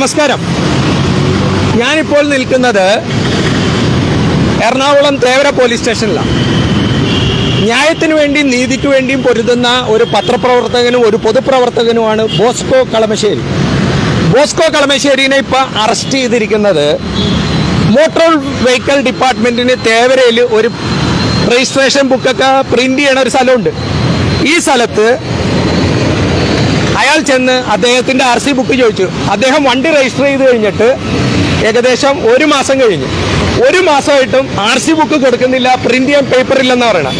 നമസ്കാരം. ഞാനിപ്പോൾ നിൽക്കുന്നത് എറണാകുളം തേവര പോലീസ് സ്റ്റേഷനിലാണ്. ന്യായത്തിന് വേണ്ടി നീതിക്ക് വേണ്ടിയും പൊരുതുന്ന ഒരു പത്രപ്രവർത്തകനും ഒരു പൊതുപ്രവർത്തകനുമാണ് ബോസ്കോ കളമശ്ശേരി. ബോസ്കോ കളമശ്ശേരിനെ ഇപ്പൊ അറസ്റ്റ് ചെയ്തിരിക്കുന്നത് മോട്ടോർ വെഹിക്കിൾ ഡിപ്പാർട്ട്മെന്റിന് തേവരയിൽ ഒരു രജിസ്ട്രേഷൻ ബുക്കൊക്കെ പ്രിന്റ് ചെയ്യണ ഒരു സ്ഥലമുണ്ട്. ഈ സ്ഥലത്ത് അയാൾ ചെന്ന് അദ്ദേഹത്തിന്റെ ആർ സി ബുക്ക് ചോദിച്ചു. അദ്ദേഹം വണ്ടി രജിസ്റ്റർ ചെയ്ത് കഴിഞ്ഞിട്ട് ഏകദേശം ഒരു മാസം കഴിഞ്ഞു. ഒരു മാസമായിട്ടും ആർ സി ബുക്ക് കൊടുക്കുന്നില്ല പ്രിന്റ് ചെയ്യാൻ പേപ്പർ ഇല്ലെന്ന് പറയണം.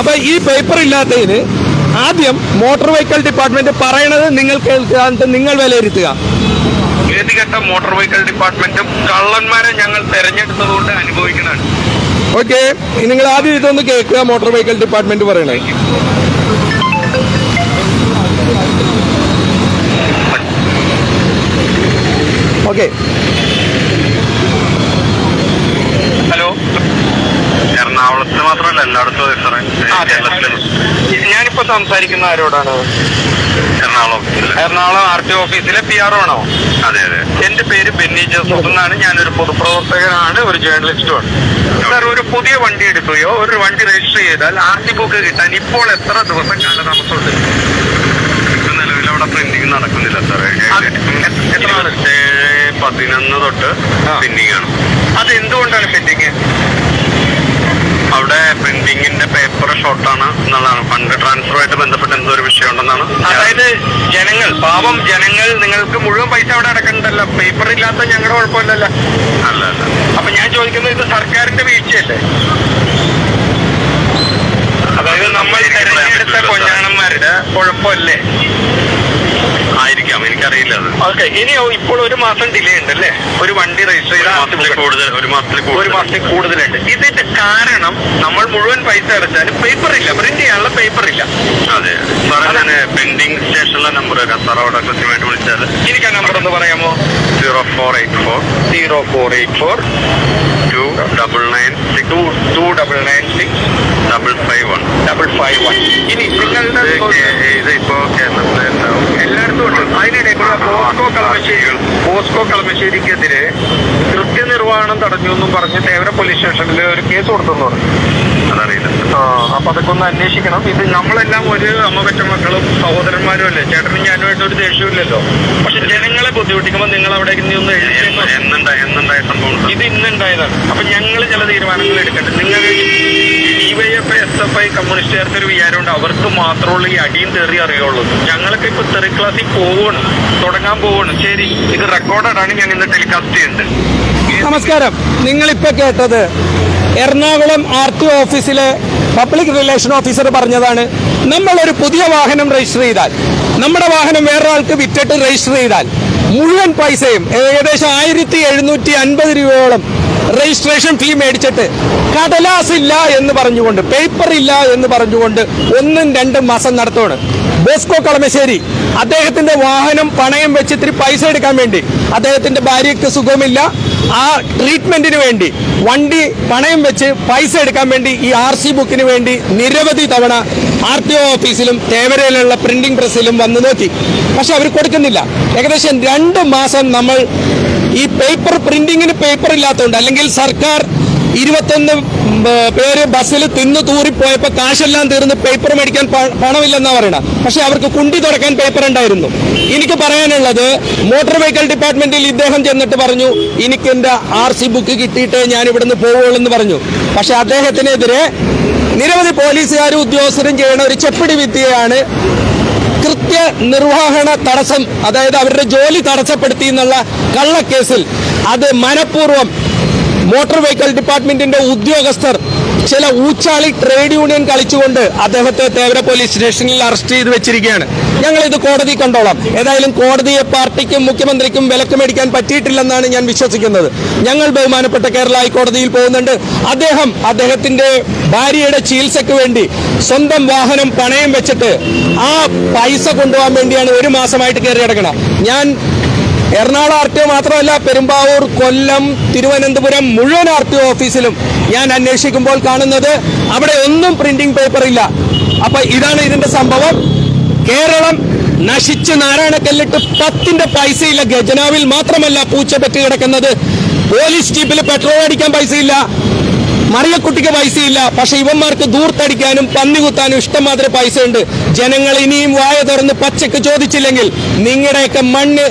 അപ്പൊ ഈ പേപ്പർ ഇല്ലാത്തതിന് ആദ്യം മോട്ടോർ വെഹിക്കിൾ ഡിപ്പാർട്ട്മെന്റ് പറയണത് നിങ്ങൾ കേൾക്കുക എന്നിട്ട് നിങ്ങൾ വിലയിരുത്തുക. ഗതികെട്ട മോട്ടോർ വെഹിക്കിൾ ഡിപ്പാർട്ട്മെന്റും കള്ളന്മാരെ ഞങ്ങൾ തെരഞ്ഞെടുത്തതുകൊണ്ട് അനുഭവിക്കണാണ് ഓക്കെ നിങ്ങൾ ആദ്യം ഇതൊന്ന് കേൾക്കുക മോട്ടോർ വെഹിക്കിൾ ഡിപ്പാർട്ട്മെന്റ് പറയണേ ഓക്കെ ഹലോ എറണാകുളത്ത് മാത്രമല്ല എല്ലായിടത്തും ഞാനിപ്പോ സംസാരിക്കുന്ന ആരോടാണ്? എറണാകുളം എറണാകുളം ആർ ടി ഓഫീസിലെ പി ആർ ആണോ? അതെ അതെ. എന്റെ പേര് ബെന്നി ജോസഫ് എന്നാണ്. ഞാനൊരു പൊതുപ്രവർത്തകനാണ് ഒരു ജേർണലിസ്റ്റുമാണ് സാർ ഒരു പുതിയ വണ്ടി എടുക്കുകയോ ഒരു വണ്ടി രജിസ്റ്റർ ചെയ്താൽ ആർ ടി ബുക്ക് കിട്ടാൻ ഇപ്പോൾ എത്ര ദിവസം കാലതാമസമുണ്ട്? നിലവിൽ അവിടെ പ്രിന്റിംഗ് നടക്കുന്നില്ല നാൾ പതിനൊന്ന് തൊട്ട് പെൻഡിങ് ആണ്. അത് എന്തുകൊണ്ടാണ് പെൻഡിങ് അവിടെ പ്രിന്റിങ്ങിന്റെ പേപ്പർ ഷോർട്ടാണ് എന്നുള്ളതാണ്. ഫണ്ട് ട്രാൻസ്ഫറുമായിട്ട് ബന്ധപ്പെട്ട് എന്തോ ഒരു വിഷയം ഉണ്ടെന്നാണ് അതായത് ജനങ്ങൾ പാവം ജനങ്ങൾ നിങ്ങൾക്ക് മുഴുവൻ പൈസ അവിടെ അടക്കണ്ടല്ലോ. പേപ്പർ ഇല്ലാത്ത ഞങ്ങളുടെ കുഴപ്പമില്ലല്ലോ. അല്ല അല്ല. അപ്പൊ ഞാൻ ചോദിക്കുന്നത് ഇത് സർക്കാരിന്റെ വീഴ്ചയല്ലേ? അതായത് നമ്മൾ തെരഞ്ഞെടുത്ത കൊഞ്ഞാണന്മാരുടെ കുഴപ്പമല്ലേ? എനിക്കറിയില്ല അത്. ഓക്കെ ഇനി ഇപ്പോൾ ഒരു മാസം ഡിലേ ഉണ്ട് അല്ലേ ഒരു വണ്ടി രജിസ്റ്റർ ചെയ്ത കൂടുതൽ ഒരു മാസത്തിൽ ഒരു മാസത്തിൽ കൂടുതലുണ്ട്. ഇതിന്റെ കാരണം നമ്മൾ മുഴുവൻ പൈസ അടച്ചാലും പേപ്പർ ഇല്ല. പ്രിന്റ് ചെയ്യാനുള്ള പേപ്പർ ഇല്ല. അതെ. സാറേ ഞാൻ പെൻഡിങ് സ്റ്റേഷനിലെ നമ്പർ സാർ അവിടെ കൃത്യമായിട്ട് വിളിച്ചാൽ എനിക്ക് ആ നമ്പർ ഒന്ന് പറയാമോ? Zero four eight four zero four eight four two double nine six two two double nine six double five one double five one ഇനി നിങ്ങളുടെ ഇത് ഇപ്പോൾ കേരളത്തിലെ എല്ലായിടത്തും ഉണ്ട് അതിനിടെ കൂടെ ബോസ്കോ കളമശ്ശേരി ബോസ്കോ കളമശ്ശേരിക്കെതിരെ കൃത്യനിർവഹണം തടഞ്ഞു എന്നും പറഞ്ഞ് തേവര പോലീസ് സ്റ്റേഷനിൽ ഒരു കേസ് കൊടുത്തെന്ന് പറഞ്ഞു. അതറിയില്ല. അപ്പൊ അതൊക്കെ ഒന്ന് അന്വേഷിക്കണം. ഇത് നമ്മളെല്ലാം ഒരു അമ്മ പറ്റ മക്കളും സഹോദരന്മാരും അല്ലേ? ചേട്ടനും ഞാനുമായിട്ട് ഒരു ദേഷ്യമില്ലല്ലോ പക്ഷെ ജനങ്ങളെ ബുദ്ധിമുട്ടിക്കുമ്പോൾ നിങ്ങൾ അവിടെ ഇനി ഒന്ന് എഴുതി ഇത് ഇന്നുണ്ടായതാണ്. അപ്പൊ ഞങ്ങൾ ചില തീരുമാനങ്ങൾ എടുക്കട്ടെ. നിങ്ങൾ ഐ കമ്മ്യൂണിസ്റ്റുകാർക്ക് ഒരു വിചാരമുണ്ട് അവർക്ക് മാത്രമുള്ള ഈ അടിയും തെറി അറിയുള്ളൂ. ഞങ്ങളൊക്കെ ഇപ്പൊ തെറി ക്ലാസ്സിൽ പോവാണ് തുടങ്ങാൻ പോവാണ് ശരി ഇത് റെക്കോർഡാണ് ഞാൻ ഇന്ന് ടെലികാസ്റ്റ് ചെയ്യുന്നത് നമസ്കാരം. നിങ്ങൾ ഇപ്പൊ കേട്ടത് എറണാകുളം ആർ ടി ഓഫീസിലെ പബ്ലിക് റിലേഷൻ ഓഫീസർ പറഞ്ഞതാണ് നമ്മൾ ഒരു പുതിയ വാഹനം രജിസ്റ്റർ ചെയ്താൽ നമ്മുടെ വാഹനം വേറൊരാൾക്ക് വിറ്റിട്ട് രജിസ്റ്റർ ചെയ്താൽ മുഴുവൻ പൈസയും ഏകദേശം ആയിരത്തി എഴുന്നൂറ്റി അൻപത് രൂപയോളം രജിസ്ട്രേഷൻ ഫീ മേടിച്ചിട്ട് കടലാസ് ഇല്ല എന്ന് പറഞ്ഞുകൊണ്ട് പേപ്പർ ഇല്ല എന്ന് പറഞ്ഞുകൊണ്ട് ഒന്നും രണ്ടും മാസം നടത്തുവാണ്. ബോസ്കോ കളമശ്ശേരി അദ്ദേഹത്തിന്റെ വാഹനം പണയം വെച്ച് ഇത്തിരി പൈസ എടുക്കാൻ വേണ്ടി. അദ്ദേഹത്തിന്റെ ഭാര്യയ്ക്ക് സുഖമില്ല. ആ ട്രീറ്റ്മെന്റിന് വേണ്ടി വണ്ടി പണയം വെച്ച് പൈസ എടുക്കാൻ വേണ്ടി ഈ ആർ സി ബുക്കിന് വേണ്ടി നിരവധി തവണ ആർ ടി ഒ ഓഫീസിലും തേവരയിലുള്ള പ്രിന്റിംഗ് പ്രസ്സിലും വന്ന് നോക്കി. പക്ഷെ അവർ കൊടുക്കുന്നില്ല. ഏകദേശം രണ്ട് മാസം നമ്മൾ ഈ പേപ്പർ പ്രിന്റിങ്ങിന് പേപ്പർ ഇല്ലാത്തതുകൊണ്ട് അല്ലെങ്കിൽ സർക്കാർ ഇരുപത്തൊന്ന് പേര് ബസ്സിൽ തിന്നു തൂറിപ്പോയപ്പോൾ കാശെല്ലാം തീർന്ന് പേപ്പർ മേടിക്കാൻ പണമില്ലെന്നാണ് പറയണത് പറയണ. പക്ഷെ അവർക്ക് കുണ്ടി തുറക്കാൻ പേപ്പർ ഉണ്ടായിരുന്നു. എനിക്ക് പറയാനുള്ളത് മോട്ടോർ വെഹിക്കിൾ ഡിപ്പാർട്ട്മെന്റിൽ ഇദ്ദേഹം ചെന്നിട്ട് പറഞ്ഞു എനിക്ക് എന്റെ ആർ സി ബുക്ക് കിട്ടിയിട്ട് ഞാൻ ഇവിടുന്ന് പോവുള്ളൂ എന്ന് പറഞ്ഞു. പക്ഷെ അദ്ദേഹത്തിനെതിരെ നിരവധി പോലീസുകാരും ഉദ്യോഗസ്ഥരും ചെയ്യുന്ന ഒരു ചെപ്പിടി വിദ്യയാണ് കൃത്യ നിർവഹണ തടസ്സം അതായത് അവരുടെ ജോലി തടസ്സപ്പെടുത്തി എന്നുള്ള കള്ളക്കേസിൽ. അത് മനഃപൂർവം മോട്ടോർ വെഹിക്കിൾ ഡിപ്പാർട്ട്മെന്റിന്റെ ഉദ്യോഗസ്ഥർ ചില ഊച്ചാളി ട്രേഡ് യൂണിയൻ കളിച്ചുകൊണ്ട് അദ്ദേഹത്തെ തേവര പോലീസ് സ്റ്റേഷനിൽ അറസ്റ്റ് ചെയ്ത് വെച്ചിരിക്കുകയാണ്. ഞങ്ങൾ ഇത് കോടതി കണ്ടോളാം. ഏതായാലും കോടതിയെ പാർട്ടിക്കും മുഖ്യമന്ത്രിക്കും വിലക്ക് മേടിക്കാൻ പറ്റിയിട്ടില്ലെന്നാണ് ഞാൻ വിശ്വസിക്കുന്നത്. ഞങ്ങൾ ബഹുമാനപ്പെട്ട കേരള ഹൈക്കോടതിയിൽ പോകുന്നുണ്ട്. അദ്ദേഹം അദ്ദേഹത്തിന്റെ ഭാര്യയുടെ ചികിത്സയ്ക്ക് വേണ്ടി സ്വന്തം വാഹനം പണയം വെച്ചിട്ട് ആ പൈസ കൊണ്ടുപോകാൻ വേണ്ടിയാണ് ഒരു മാസമായിട്ട് കയറി കിടക്കണം ഞാൻ എറണാകുളം ആർ ടി ഒ മാത്രമല്ല പെരുമ്പാവൂർ കൊല്ലം തിരുവനന്തപുരം മുഴുവൻ ആർ ടി ഒ ഓഫീസിലും ഞാൻ അന്വേഷിക്കുമ്പോൾ കാണുന്നത് അവിടെ ഒന്നും പ്രിന്റിംഗ് പേപ്പർ ഇല്ല. അപ്പൊ ഇതാണ് ഇതിന്റെ സംഭവം. കേരളം നശിച്ച് നാരായണക്കല്ലിട്ട് പത്തിന്റെ പൈസയില്ല. ഖജനാവിൽ മാത്രമല്ല പൂച്ച പെറ്റ് കിടക്കുന്നത്. പോലീസ് ജീപ്പിൽ പെട്രോൾ അടിക്കാൻ പൈസയില്ല. മറിയക്കുട്ടിക്ക് പൈസയില്ല. പക്ഷെ ഇവന്മാർക്ക് ദൂർത്തടിക്കാനും പന്നി കുത്താനും പൈസ ഉണ്ട് ജനങ്ങൾ ഇനിയും വായ തുറന്ന് പച്ചക്ക് ചോദിച്ചില്ലെങ്കിൽ നിങ്ങളുടെയൊക്കെ മണ്ണ്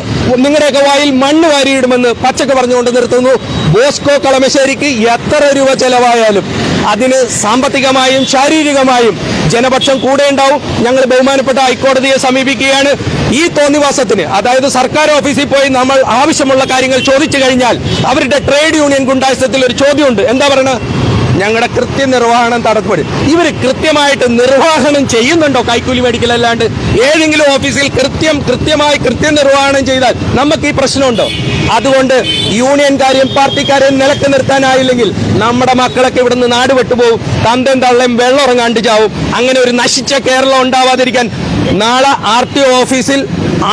നിങ്ങളുടെയൊക്കെ വായിൽ മണ്ണ് വാരിയിടുമെന്ന് പച്ചക്ക് പറഞ്ഞുകൊണ്ട് നിർത്തുന്നു. ബോസ്കോ കളമശ്ശേരിക്ക് എത്ര രൂപ ചെലവായാലും അതിന് സാമ്പത്തികമായും ശാരീരികമായും ജനപക്ഷം കൂടെ ഉണ്ടാവും. ഞങ്ങൾ ബഹുമാനപ്പെട്ട ഹൈക്കോടതിയെ സമീപിക്കുകയാണ്. ഈ തോന്നിവാസത്തിന് അതായത് സർക്കാർ ഓഫീസിൽ പോയി നമ്മൾ ആവശ്യമുള്ള കാര്യങ്ങൾ ചോദിച്ചു കഴിഞ്ഞാൽ അവരുടെ ട്രേഡ് യൂണിയൻ ഗുണ്ടായുസത്തിൽ ഒരു ചോദ്യമുണ്ട്. എന്താ പറയുന്നത് ഞങ്ങളുടെ കൃത്യനിർവഹണം തടസ്സപ്പെടും. ഇവർ കൃത്യമായിട്ട് നിർവഹണം ചെയ്യുന്നുണ്ടോ കൈക്കൂലി മേടിക്കലല്ലാണ്ട് ഏതെങ്കിലും ഓഫീസിൽ കൃത്യം കൃത്യമായി കൃത്യനിർവഹണം ചെയ്താൽ നമുക്ക് ഈ പ്രശ്നമുണ്ടോ? അതുകൊണ്ട് യൂണിയൻ കാര്യം പാർട്ടിക്കാരെയും നിലയ്ക്ക് നിർത്താനായില്ലെങ്കിൽ നമ്മുടെ മക്കളൊക്കെ ഇവിടുന്ന് നാട് വിട്ടുപോകും തന്തയും തള്ളയും വെള്ളം ഉറങ്ങാണ്ട് ചാവും. അങ്ങനെ ഒരു നശിച്ച കേരളം ഉണ്ടാവാതിരിക്കാൻ നാളെ ആർ ടി ഓഫീസിൽ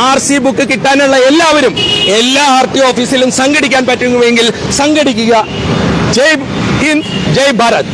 ആർ സി ബുക്ക് കിട്ടാനുള്ള എല്ലാവരും എല്ലാ ആർ ടി ഓഫീസിലും സംഘടിക്കാൻ പറ്റുമെങ്കിൽ സംഘടിക്കുക. ജയ് हिंद जय भारत